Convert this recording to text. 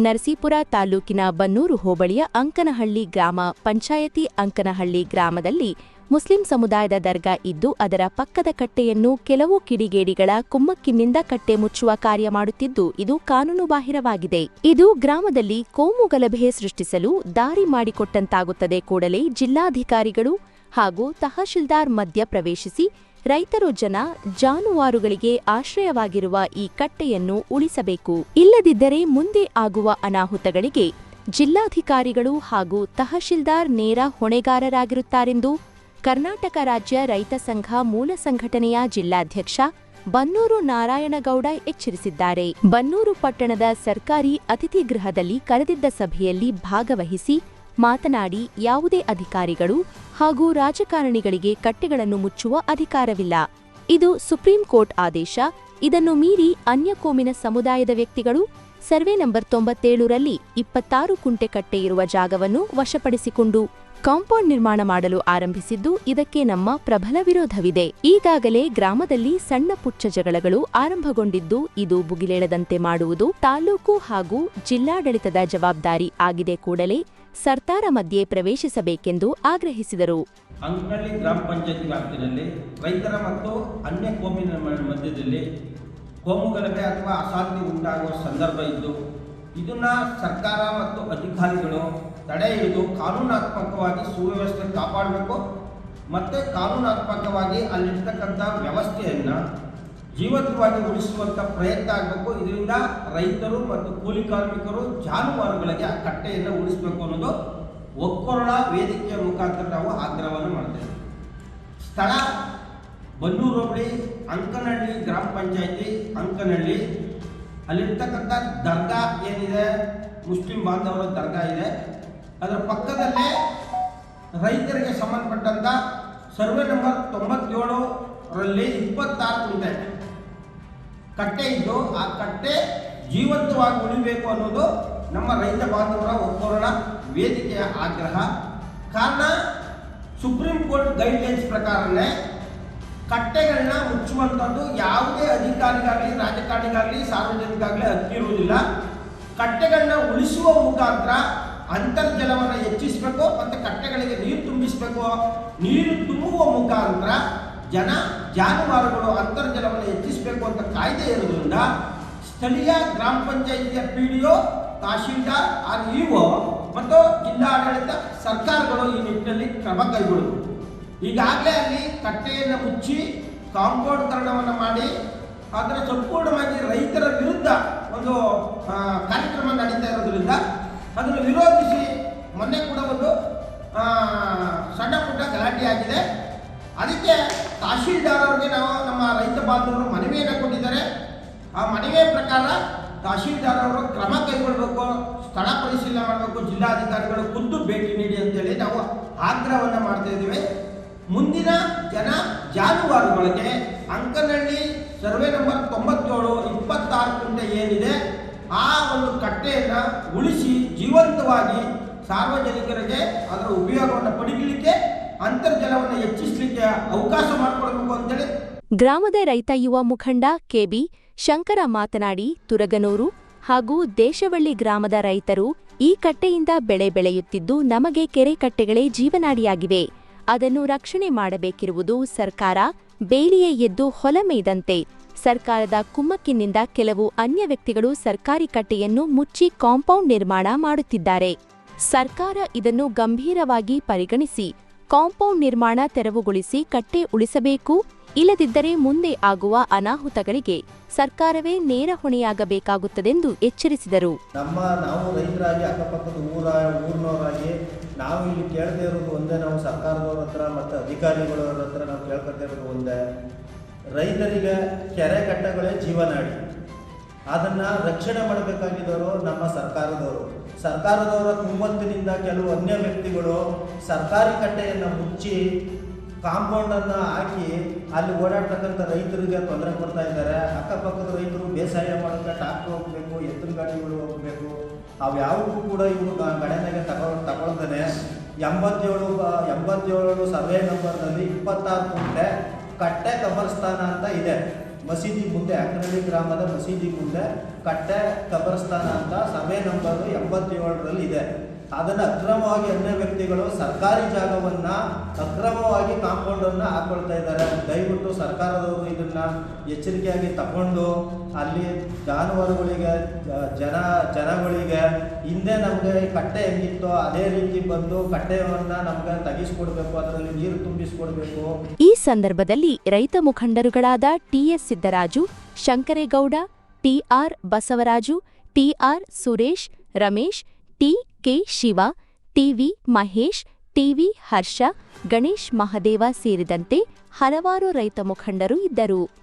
ನರಸೀಪುರ ತಾಲೂಕಿನ ಬನ್ನೂರು ಹೋಬಳಿಯ ಅಂಕನಹಳ್ಳಿ ಗ್ರಾಮ ಪಂಚಾಯತಿ ಅಂಕನಹಳ್ಳಿ ಗ್ರಾಮದಲ್ಲಿ ಮುಸ್ಲಿಂ ಸಮುದಾಯದ ದರ್ಗಾ ಇದ್ದು ಅದರ ಪಕ್ಕದ ಕಟ್ಟೆಯನ್ನು ಕೆಲವು ಕಿಡಿಗೇಡಿಗಳ ಕುಮ್ಮಕ್ಕಿನಿಂದ ಕಟ್ಟೆ ಮುಚ್ಚುವ ಕಾರ್ಯ ಮಾಡುತ್ತಿದ್ದು ಇದು ಕಾನೂನುಬಾಹಿರವಾಗಿದೆ ಇದು ಗ್ರಾಮದಲ್ಲಿ ಕೋಮು ಗಲಭೆ ಸೃಷ್ಟಿಸಲು ದಾರಿ ಮಾಡಿಕೊಟ್ಟಂತಾಗುತ್ತದೆ ಕೂಡಲೇ ಜಿಲ್ಲಾಧಿಕಾರಿಗಳು ಹಾಗೂ ತಹಶೀಲ್ದಾರ್ ಮಧ್ಯ ಪ್ರವೇಶಿಸಿ ರೈತರು ಜನ ಜಾನುವಾರುಗಳಿಗೆ ಆಶ್ರಯವಾಗಿರುವ ಈ ಕಟ್ಟೆಯನ್ನು ಉಳಿಸಬೇಕು. ಇಲ್ಲದಿದ್ದರೆ ಮುಂದೆ ಆಗುವ ಅನಾಹುತಗಳಿಗೆ ಜಿಲ್ಲಾಧಿಕಾರಿಗಳು ಹಾಗೂ ತಹಶೀಲ್ದಾರ್ ನೇರ ಹೊಣೆಗಾರರಾಗಿರುತ್ತಾರೆಂದು ಕರ್ನಾಟಕ ರಾಜ್ಯ ರೈತ ಸಂಘ ಮೂಲ ಸಂಘಟನೆಯ ಜಿಲ್ಲಾಧ್ಯಕ್ಷ ಬನ್ನೂರು ನಾರಾಯಣಗೌಡ ಎಚ್ಚರಿಸಿದ್ದಾರೆ. ಬನ್ನೂರು ಪಟ್ಟಣದ ಸರ್ಕಾರಿ ಅತಿಥಿ ಗೃಹದಲ್ಲಿ ಕರೆದಿದ್ದ ಸಭೆಯಲ್ಲಿ ಭಾಗವಹಿಸಿ ಮಾತನಾಡಿ, ಯಾವುದೇ ಅಧಿಕಾರಿಗಳು ಹಾಗೂ ರಾಜಕಾರಣಿಗಳಿಗೆ ಕಟ್ಟೆಗಳನ್ನು ಮುಚ್ಚುವ ಅಧಿಕಾರವಿಲ್ಲ. ಇದು ಸುಪ್ರೀಂ ಕೋರ್ಟ್ ಆದೇಶ. ಇದನ್ನು ಮೀರಿ ಅನ್ಯ ಕೋಮಿನ ಸಮುದಾಯದ ವ್ಯಕ್ತಿಗಳು ಸರ್ವೆ ನಂಬರ್ ತೊಂಬತ್ತೇಳರಲ್ಲಿ ಇಪ್ಪತ್ತಾರು ಕುಂಟೆ ಕಟ್ಟೆ ಇರುವ ಜಾಗವನ್ನು ವಶಪಡಿಸಿಕೊಂಡು ಕಾಂಪೌಂಡ್ ನಿರ್ಮಾಣ ಮಾಡಲು ಆರಂಭಿಸಿದ್ದು ಇದಕ್ಕೆ ನಮ್ಮ ಪ್ರಬಲ ವಿರೋಧವಿದೆ. ಈಗಾಗಲೇ ಗ್ರಾಮದಲ್ಲಿ ಸಣ್ಣ ಪುಚ್ಚ ಜಗಳಗಳು ಆರಂಭಗೊಂಡಿದ್ದು ಇದು ಬುಗಿಲೇಳದಂತೆ ಮಾಡುವುದು ತಾಲೂಕು ಹಾಗೂ ಜಿಲ್ಲಾಡಳಿತದ ಜವಾಬ್ದಾರಿ ಆಗಿದೆ ಕೂಡಲೇ. ಸರ್ಕಾರ ಮಧ್ಯೆ ಪ್ರವೇಶಿಸಬೇಕೆಂದು ಆಗ್ರಹಿಸಿದರು. ಅಂಕನಹಳ್ಳಿ ಗ್ರಾಮ ಪಂಚಾಯತಿ ವ್ಯಾಪ್ತಿನಲ್ಲಿ ರೈತರ ಮತ್ತು ಅನ್ಯ ಕೋಮಿನ ಮಧ್ಯದಲ್ಲಿ ಕೋಮು ಗಲಭೆ ಅಥವಾ ಅಶಾಂತಿ ಉಂಟಾಗುವ ಸಂದರ್ಭ ಇದ್ದು, ಇದನ್ನ ಸರ್ಕಾರ ಮತ್ತು ಅಧಿಕಾರಿಗಳು ತಡೆ ಹಿಡಿದು ಕಾನೂನಾತ್ಮಕವಾಗಿ ಸುವ್ಯವಸ್ಥೆ ಕಾಪಾಡಬೇಕು, ಮತ್ತು ಕಾನೂನಾತ್ಮಕವಾಗಿ ಅಲ್ಲಿರ್ತಕ್ಕಂಥ ವ್ಯವಸ್ಥೆಯನ್ನು ಜೀವಂತವಾಗಿ ಉಳಿಸುವಂಥ ಪ್ರಯತ್ನ ಆಗಬೇಕು. ಇದರಿಂದ ರೈತರು ಮತ್ತು ಕೂಲಿ ಕಾರ್ಮಿಕರು ಜಾನುವಾರುಗಳಿಗೆ ಆ ಕಟ್ಟೆಯನ್ನು ಉಳಿಸಬೇಕು ಅನ್ನೋದು ಒಕ್ಕೊರಳ ವೇದಿಕೆಯ ಮುಖಾಂತರ ನಾವು ಆಗ್ರಹವನ್ನು ಮಾಡ್ತೇವೆ. ಸ್ಥಳ ಬನ್ನೂರು ಅಂಕನಹಳ್ಳಿ ಗ್ರಾಮ ಪಂಚಾಯತಿ, ಅಂಕನಹಳ್ಳಿ. ಅಲ್ಲಿರ್ತಕ್ಕಂಥ ದರ್ಗಾ ಏನಿದೆ, ಮುಸ್ಲಿಂ ಬಾಂಧವರ ದರ್ಗಾ ಇದೆ. ಅದರ ಪಕ್ಕದಲ್ಲೇ ರೈತರಿಗೆ ಸಂಬಂಧಪಟ್ಟಂಥ ಸರ್ವೆ ನಂಬರ್ ತೊಂಬತ್ತೇಳರಲ್ಲಿ ಇಪ್ಪತ್ತಾರು ಕುಂಟೆ ಕಟ್ಟೆ ಇದ್ದು ಆ ಕಟ್ಟೆ ಜೀವಂತವಾಗಿ ಉಳಿಬೇಕು ಅನ್ನೋದು ನಮ್ಮ ರೈತ ಬಾಂಧವರ ಒಕ್ಕೊರಣ ವೇದಿಕೆಯ ಆಗ್ರಹ. ಕಾರಣ ಸುಪ್ರೀಂ ಕೋರ್ಟ್ ಗೈಡ್ಲೈನ್ಸ್ ಪ್ರಕಾರನೇ ಕಟ್ಟೆಗಳನ್ನ ಮುಚ್ಚುವಂಥದ್ದು ಯಾವುದೇ ಅಧಿಕಾರಿಗಾಗಲಿ, ರಾಜಕಾರಣಿಗಾಗಲಿ, ಸಾರ್ವಜನಿಕಾಗಲಿ ಹತ್ತಿರುವುದಿಲ್ಲ. ಕಟ್ಟೆಗಳನ್ನ ಉಳಿಸುವ ಮುಖಾಂತರ ಅಂತರ್ಜಲವನ್ನು ಹೆಚ್ಚಿಸಬೇಕು, ಮತ್ತು ಕಟ್ಟೆಗಳಿಗೆ ನೀರು ತುಂಬಿಸಬೇಕು. ನೀರು ತುಂಬುವ ಮುಖಾಂತರ ಜನ ಜಾನುವಾರುಗಳು ಅಂತರ್ಜಲವನ್ನು ಹೆಚ್ಚಿಸಬೇಕು ಅಂತ ಕಾಯ್ದೆ ಇರೋದ್ರಿಂದ ಸ್ಥಳೀಯ ಗ್ರಾಮ ಪಂಚಾಯಿತಿಯ P D O, tahsildar R EO ಮತ್ತು ಜಿಲ್ಲಾಡಳಿತ ಸರ್ಕಾರಗಳು ಈ ನಿಟ್ಟಿನಲ್ಲಿ ಕ್ರಮ ಕೈಗೊಳ್ಳಬೇಕು ಈಗಾಗಲೇ ಅಲ್ಲಿ ಕಟ್ಟೆಯನ್ನು ಮುಚ್ಚಿ ಕಾಂಪೌಂಡ್ಕರಣವನ್ನು ಮಾಡಿ, ಅದರ ಸಂಪೂರ್ಣವಾಗಿ ರೈತರ ವಿರುದ್ಧ ಒಂದು ಕಾರ್ಯಕ್ರಮ ನಡೀತಾ ಬಾಂಧವರು ಮನವಿಯನ್ನು ಕೊಟ್ಟಿದ್ದಾರೆ. ಆ ಮನವಿಯ ಪ್ರಕಾರ ತಹಶೀಲ್ದಾರವರು ಕ್ರಮ ಕೈಗೊಳ್ಳಬೇಕು, ಸ್ಥಳ ಪರಿಶೀಲನೆ ಮಾಡಬೇಕು, ಜಿಲ್ಲಾಧಿಕಾರಿಗಳು ಖುದ್ದು ಭೇಟಿ ನೀಡಿ ಅಂತೇಳಿ ನಾವು ಆಗ್ರಹವನ್ನು ಮಾಡ್ತಾ ಇದ್ದೀವಿ. ಮುಂದಿನ ಜನ ಜಾನುವಾರುಗಳಿಗೆ ಅಂಕನಹಳ್ಳಿ ಸರ್ವೆ ನಂಬರ್ ತೊಂಬತ್ತೇಳು ಇಪ್ಪತ್ತಾರು ಕುಂಟೆ ಏನಿದೆ, ಆ ಒಂದು ಕಟ್ಟೆಯನ್ನು ಉಳಿಸಿ ಜೀವಂತವಾಗಿ ಸಾರ್ವಜನಿಕರಿಗೆ ಅದರ ಉಪಯೋಗವನ್ನು ಪಡಿಲಿಕ್ಕೆ, ಅಂತರ್ಜಲವನ್ನು ಹೆಚ್ಚಿಸಲಿಕ್ಕೆ ಅವಕಾಶ ಮಾಡಿಕೊಡ್ಬೇಕು ಅಂತೇಳಿ ಗ್ರಾಮದ ರೈತ ಯುವ ಮುಖಂಡ ಕೆಬಿ ಶಂಕರ ಮಾತನಾಡಿ, ತುರಗನೂರು ಹಾಗೂ ದೇಶವಳ್ಳಿ ಗ್ರಾಮದ ರೈತರು ಈ ಕಟ್ಟೆಯಿಂದ ಬೆಳೆ ಬೆಳೆಯುತ್ತಿದ್ದು ನಮಗೆ ಕೆರೆ ಕಟ್ಟೆಗಳೇ ಜೀವನಾಡಿಯಾಗಿವೆ. ಅದನ್ನು ರಕ್ಷಣೆ ಮಾಡಬೇಕಿರುವುದು ಸರ್ಕಾರ, ಬೇಲಿಯೇ ಎದ್ದು ಹೊಲ ಮೇಯ್ದಂತೆ ಸರ್ಕಾರದ ಕುಮ್ಮಕ್ಕಿನಿಂದ ಕೆಲವು ಅನ್ಯ ವ್ಯಕ್ತಿಗಳು ಸರ್ಕಾರಿ ಕಟ್ಟೆಯನ್ನು ಮುಚ್ಚಿ ಕಾಂಪೌಂಡ್ ನಿರ್ಮಾಣ ಮಾಡುತ್ತಿದ್ದಾರೆ. ಸರ್ಕಾರ ಇದನ್ನು ಗಂಭೀರವಾಗಿ ಪರಿಗಣಿಸಿ ಕಾಂಪೌಂಡ್ ನಿರ್ಮಾಣ ತೆರವುಗೊಳಿಸಿ ಕಟ್ಟೆ ಉಳಿಸಬೇಕು, ಇಲ್ಲದಿದ್ದರೆ ಮುಂದೆ ಆಗುವ ಅನಾಹುತಗಳಿಗೆ ಸರ್ಕಾರವೇ ನೇರ ಹೊಣೆಯಾಗಬೇಕಾಗುತ್ತದೆಂದು ಎಚ್ಚರಿಸಿದರು. ನಮ್ಮ ನಾವು ರೈತರಾಗಿ ಅಕ್ಕಪಕ್ಕದ ಊರ, ಊರಿನವರಾಗಿ ನಾವು ಇಲ್ಲಿ ಕೇಳದೇ ಇರೋದು ಒಂದೇ, ನಾವು ಸರ್ಕಾರದವ್ರ ಹತ್ರ ಮತ್ತು ಅಧಿಕಾರಿಗಳ ಹತ್ರ ನಾವು ಕೇಳ್ಕೊತಾ ಇರೋದು ಒಂದೇ. ರೈತರಿಗೆ ಕೆರೆ ಕಟ್ಟಗಳೇ ಜೀವನಾಡಿ. ಅದನ್ನು ರಕ್ಷಣೆ ಮಾಡಬೇಕಾಗಿದ್ದವರು ನಮ್ಮ ಸರ್ಕಾರದವರು. ಸರ್ಕಾರದವರ ಕುಮ್ಮತ್ತಿನಿಂದ ಕೆಲವು ಅನ್ಯ ವ್ಯಕ್ತಿಗಳು ಸರ್ಕಾರಿ ಕಟ್ಟೆಯನ್ನು ಮುಚ್ಚಿ ಕಾಂಪೌಂಡನ್ನು ಹಾಕಿ ಅಲ್ಲಿ ಓಡಾಡ್ತಕ್ಕಂಥ ರೈತರಿಗೆ ತೊಂದರೆ ಕೊಡ್ತಾ ಇದ್ದಾರೆ. ಅಕ್ಕಪಕ್ಕದ ರೈತರು ಬೇಸಾಯ ಮಾಡೋಕ್ಕೆ ಟ್ರಾಕ್ಟರ್ ಹೋಗ್ಬೇಕು, ಎತ್ತಿನ ಗಾಡಿಗಳು ಹೋಗ್ಬೇಕು. ಯಾವುದೂ ಕೂಡ ಇವರು ಗಣನೆಗೆ ತಗೊ ತಗೊಳ್ತಾನೆ ಎಂಬತ್ತೇಳು ಎಂಬತ್ತೇಳು ಸರ್ವೆ ನಂಬರ್ನಲ್ಲಿ ಇಪ್ಪತ್ತಾರು ಕುಂಟೆ ಕಟ್ಟೆ ಕಬರ್ಸ್ಥಾನ ಅಂತ ಇದೆ. ಮಸೀದಿ ಮುಂದೆ ಅಕ್ರಳ್ಳಿ ಗ್ರಾಮದ ಮಸೀದಿ ಮುಂದೆ ಕಟ್ಟೆ ಕಬರಸ್ಥಾನ ಅಂತ ಸಭೆ ನಂಬರ್ ಎಂಬತ್ತೇಳರಲ್ಲಿ ಇದೆ. ಅದನ್ನು ಅಕ್ರಮವಾಗಿ ಅನ್ಯ ವ್ಯಕ್ತಿಗಳು ಸರ್ಕಾರಿ ಜಾಗವನ್ನ ಅಕ್ರಮವಾಗಿ ಕಾಂಪೌಂಡನ್ನು ಹಾಕೊಳ್ತಾ ಇದ್ದಾರೆ. ದಯವಿಟ್ಟು ಸರ್ಕಾರದವರು ಇದನ್ನ ಎಚ್ಚರಿಕೆಯಾಗಿ ತಗೊಂಡು ಅಲ್ಲಿ ಜಾನುವಾರುಗಳಿಗೆ ಜನ, ಜನಗಳಿಗೆ ಹಿಂದೆ ನಮಗೆ ಕಟ್ಟೆ ಹೆಂಗಿತ್ತೋ ಅದೇ ರೀತಿ ಬಂದು ಕಟ್ಟೆಯನ್ನು ನಮ್ಗೆ ತೆಗಿಸ್ಕೊಡ್ಬೇಕು, ಅದರಲ್ಲಿ ನೀರು ತುಂಬಿಸ್ಕೊಡ್ಬೇಕು. ಈ ಸಂದರ್ಭದಲ್ಲಿ ರೈತ ಮುಖಂಡರುಗಳಾದ TS Siddaraju, Shankaregowda, TR Basavaraju, TR Suresh, Ramesh T K Shiva, TV Mahesh TV Harsha Ganesh Mahadeva ಸೇರಿದಂತೆ ಹಲವಾರು ರೈತ ಮುಖಂಡರು ಇದ್ದರು.